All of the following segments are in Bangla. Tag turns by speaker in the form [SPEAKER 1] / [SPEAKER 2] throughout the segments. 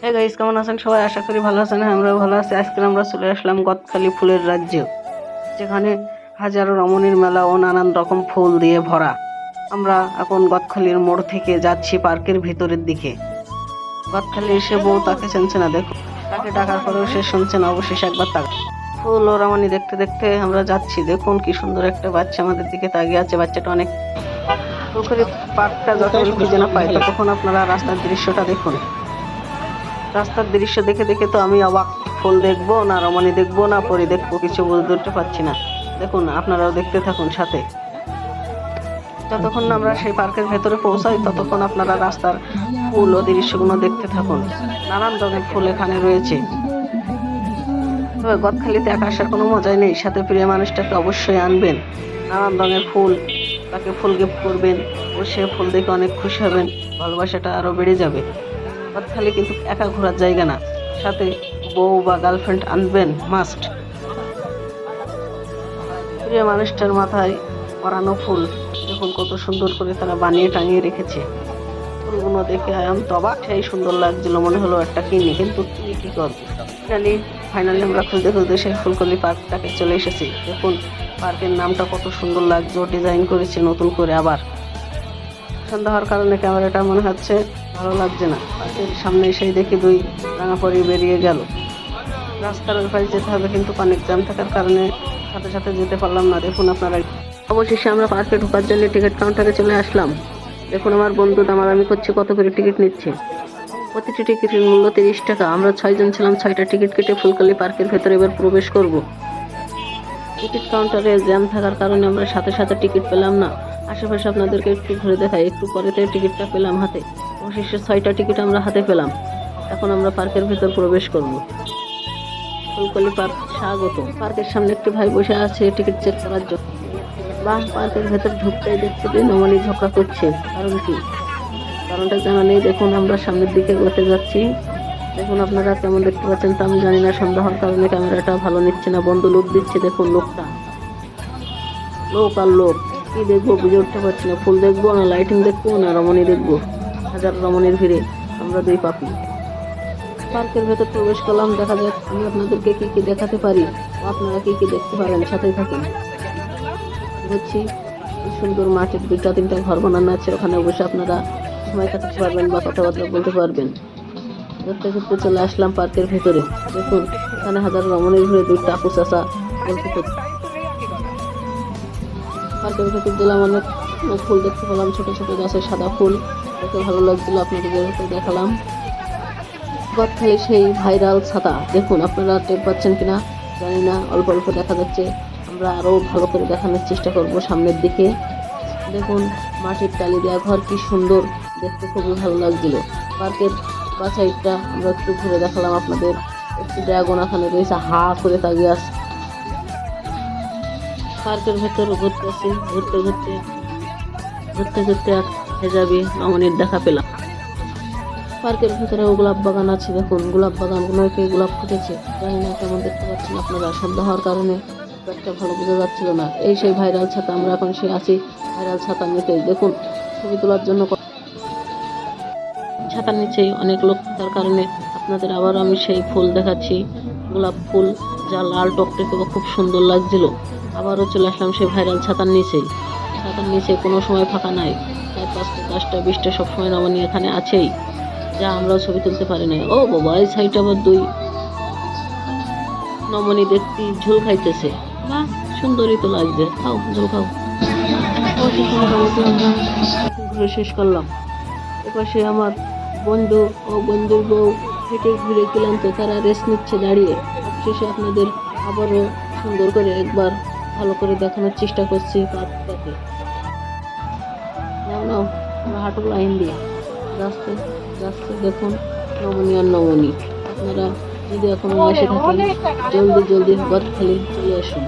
[SPEAKER 1] হ্যাঁ গাইস কেমন আছেন? সবাই আশা করি ভালো আছেন। হ্যাঁ, আমরাও ভালো আছি। আজকে আমরা চলে আসলাম গদখালি ফুলের রাজ্য যেখানে হাজারো রমণীর মেলা ও নানান রকম ফুল দিয়ে ভরা। আমরা এখন গদখালির মোড় থেকে যাচ্ছি পার্কের ভিতরের দিকে। গদখালি এসে বউ তাকে শুনছে না দেখো। তাকে ডাকার পরেও সে শুনছে না অবশেষে একবার তাক। ফুল ও রমণী দেখতে দেখতে আমরা যাচ্ছি। দেখুন কি সুন্দর একটা বাচ্চা আমাদের দিকে তাকিয়ে আছে। বাচ্চাটা অনেক পুকুরি পার্কটা যতক্ষণ খুঁজে না পাই তখন আপনারা রাস্তার দৃশ্যটা দেখুন। রাস্তার দৃশ্য দেখে দেখে তো আমি অবাক। ফুল দেখব না, রমণী দেখব না, পরে দেখব, কিছু বুঝতে উঠতে পারছি না। দেখুন, আপনারাও দেখতে থাকুন সাথে। যতক্ষণ আমরা সেই পার্কের ভেতরে পৌঁছাই, ততক্ষণ আপনারা রাস্তার ফুল ও দৃশ্যগুলো দেখতে থাকুন। নানান রঙের ফুল এখানে রয়েছে। তবে গদখালিতে একা আসার কোনো মজাই নেই। সাথে প্রিয় মানুষটাকে অবশ্যই আনবেন। নানান রঙের ফুল, তাকে ফুল গিফট করবেন। ও সে ফুল দেখে অনেক খুশি হবেন। ভালোবাসাটা আরও বেড়ে যাবে। গদখালি কিন্তু একা ঘোরার জায়গা না। সাথে বউ বা গার্লফ্রেন্ড আনবেন মাস্ট প্রিয় মানুষটার মাথায় পরানো ফুল, দেখুন কত সুন্দর করে তারা বানিয়ে টাঙিয়ে রেখেছে। ফুলগুলো দেখে আয়াম তো অবাক সেই সুন্দর লাগছিল, মনে হলো একটা কিনি, কিন্তু কিনে কি করব? ফাইনালি ফাইনালি আমরা খুলতে খুলতে সেই ফুলকলি পার্কটাকে চলে এসেছি। দেখুন, পার্কের নামটা কত সুন্দর লাগছে ডিজাইন করেছে নতুন করে আবার। সন্ধ্যা হওয়ার কারণে ক্যামেরাটা মনে হচ্ছে? ভালো লাগছে না। পার্কের সামনে এসেই দেখি দুই রাঙা রাঙাপড়ি বেরিয়ে গেল। রাস্তার ওই পাশে যেতে হবে কিন্তু অনেক জ্যাম থাকার কারণে সাথে সাথে যেতে পারলাম না। দেখুন আপনারা। অবশেষে আমরা পার্কে ঢোকার জন্য টিকিট কাউন্টারে চলে আসলাম। দেখুন আমার বন্ধু দামাদামি করছে কত করে টিকিট নিচ্ছে? প্রতিটি টিকিটের মূল্য তিরিশ টাকা। আমরা ছয়জন ছিলাম, ছয়টা টিকিট কেটে ফুলকলি পার্কের ভেতরে এবার প্রবেশ করব। টিকিট কাউন্টারে জ্যাম থাকার কারণে আমরা সাথে সাথে টিকিট পেলাম না। আশেপাশে আপনাদেরকে একটু ঘুরে দেখাই, একটু পরেতে টিকিটটা পেলাম হাতে। অবশেষে ছয়টা টিকিট আমরা হাতে পেলাম। এখন আমরা পার্কের ভেতর প্রবেশ করব। ফুলকলি পার্ক, স্বাগত। পার্কের সামনে একটি ভাই বসে আছে টিকিট চেক করার জন্য। বাহ পার্কের ভেতর ঢুকতেই দেখতে পেয়ে নমনি ঝগড়া করছে। কারণ কি? কারণটা জানা নেই। দেখুন, আমরা সামনের দিকে গতে যাচ্ছি। দেখুন, আপনারা কেমন দেখতে পাচ্ছেন তা আমি জানি না। সন্ধ্যা হওয়ার কারণে ক্যামেরাটা ভালো নিচ্ছে না। বন্ধ লোক দিচ্ছে, দেখুন, লোকটা। লোক আর লোক। কি দেখব? বুঝে উঠতে পারছি না। ফুল দেখব না লাইটিং দেখব না, রমণী দেখব। হাজার রমণীর ভিড়ে, আমরা দুই পাপি। পার্কের ভেতর প্রবেশ করলাম, দেখা যাক আমি আপনাদেরকে কি কি দেখাতে পারি আপনারা কি কি দেখতে পারেন সাথে থাকুন। বুঝছি সুন্দর মাঠের দুইটা, তিনটা ঘর বানানো আছে। ওখানে বসে আপনারা সময় কাটাতে পারবেন বা কথাবার্তা বলতে পারবেন। ঘুরতে ঘুরতে চলে আসলাম পার্কের ভেতরে। দেখুন, এখানে হাজার রমণীর ঘুরে দুই টাপু চাষা পার্কের ভেতর দিলাম অনেক ফুল দেখতে পেলাম, ছোট ছোট গাছের সাদা ফুল। দেখে ভালো লাগছিল আপনাদের দেখালাম। গদখালি সেই ভাইরাল ছাতা, দেখুন আপনারা টের পাচ্ছেন কিনা, জানি না, অল্প অল্প দেখা যাচ্ছে। আমরা আরও ভালো করে দেখানোর চেষ্টা করব সামনের দিকে। দেখুন, মাটির টালি দেওয়া ঘর কি সুন্দর, দেখতে খুবই ভালো লাগছিল। পার্কের বাছাইটা আমরা একটু ঘুরে দেখালাম আপনাদের। একটু ড্রাগন এখানে রয়েছে, হা করে তাকিয়ে আসছে পার্কের ভেতর ঘুরতেছি, ঘুরতে ঘুরতে ঘুরতে ঘুরতে আর হেজাবি মামনির দেখা পেলাম। পার্কের ভিতরেও গোলাপ বাগান আছে, দেখুন, গোলাপ বাগানগুলোকে গোলাপ ফুটেছে। জানি না কেমন দেখতে পাচ্ছেন আপনারা সন্ধ্যা হওয়ার কারণে একটা ভালো বোঝা যাচ্ছিল না। এই সেই ভাইরাল ছাতা, আমরা এখন সে আছি ভাইরাল ছাতা নিতে দেখুন, ছবি তোলার জন্য ছাতার নিচেই অনেক লোক থাকার কারণে আপনাদের আবার আমি সেই ফুল দেখাচ্ছি। গোলাপ ফুল, যা লাল টকটকে বা খুব সুন্দর লাগছিল। আবারও চলে আসলাম সে ভাইরাল ছাতার নিচেই ছাতার নিচে কোনো সময় ফাঁকা নাই। চার পাঁচটা, দশটা, বিশটা সবসময় রমণী এখানে আছেই। যা আমরাও ছবি তুলতে পারি না ও বাবা, এই সাইড আবার দুই। নমনি দেখতে ঝোল খাইতেছে। বা সুন্দরই তো লাগছে। খাও, ঝোল খাও। ঘুরে শেষ করলাম। এপাশে আমার বন্ধু ও বন্ধুর বউ হেঁটে ঘুরে গেলাম তো তারা রেস্ট নিচ্ছে দাঁড়িয়ে। অবশেষে আপনাদের আবারও সুন্দর করে একবার ভালো করে দেখানোর চেষ্টা করছি পার্কটাকে নাও নাও আমরা হাঁটু লাইন দিয়ে। রাস্তায় রাস্তায় দেখুন নমনী আর নমনী। আপনারা যদি এখন এসে থাকেন জলদি জলদি খালি চলে আসুন।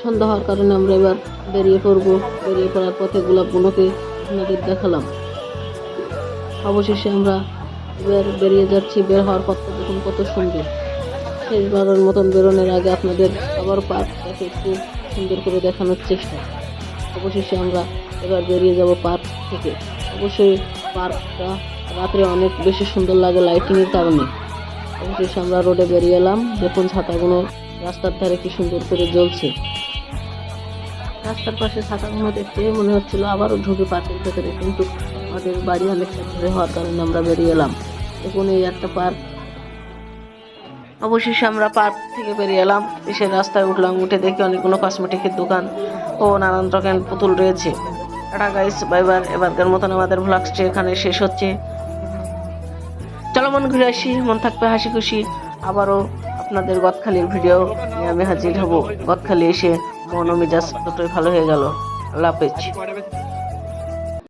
[SPEAKER 1] সন্ধ্যা হওয়ার কারণে আমরা এবার বেরিয়ে পড়ব। বেরিয়ে পড়ার পথে গোলাপগুলোকে আপনাদের দেখালাম। অবশেষে আমরা এবার বেরিয়ে যাচ্ছি বের হওয়ার পথটা দেখুন কত সুন্দর। শেষবারের মতন বেরোনোর আগে আপনাদের আবার পার্কটাকে একটু সুন্দর করে দেখানোর চেষ্টা। অবশেষে আমরা এবার বেরিয়ে যাব পার্ক থেকে। অবশ্যই পার্কটা রাত্রে অনেক বেশি সুন্দর লাগে লাইটিংয়ের কারণে। অবশেষে আমরা রোডে বেরিয়ে এলাম। দেখুন ছাতাগুলো রাস্তার ধারে কি সুন্দর করে জ্বলছে। রাস্তার পাশে ছাতাগুলো দেখতে মনে হচ্ছিল আবারও ঢুকে পার্কের ভেতরে, কিন্তু আমাদের বাড়ি অনেকটা দূরে হওয়ার কারণে আমরা বেরিয়ে এলাম। দেখুন এই একটা পার্ক। অবশেষে আমরা পার্ক থেকে বেরিয়ে এলাম। এসে রাস্তায় উঠলাম, উঠে দেখি অনেকগুলো কসমেটিকের দোকান ও নানান রকমের পুতুল রয়েছে। টাটা গাইস বাইবার এবারকার মতন আমাদের ভ্লগসটি এখানে শেষ হচ্ছে। চলো মন ঘুরে আসি, মন থাকবে হাসি খুশি আবারও আপনাদের গদখালির ভিডিও নিয়ে আমি হাজির হব। গদখালি এসে মন ও মেজাজ দুটোই ভালো হয়ে গেল। আল্লাহ হাফেজ।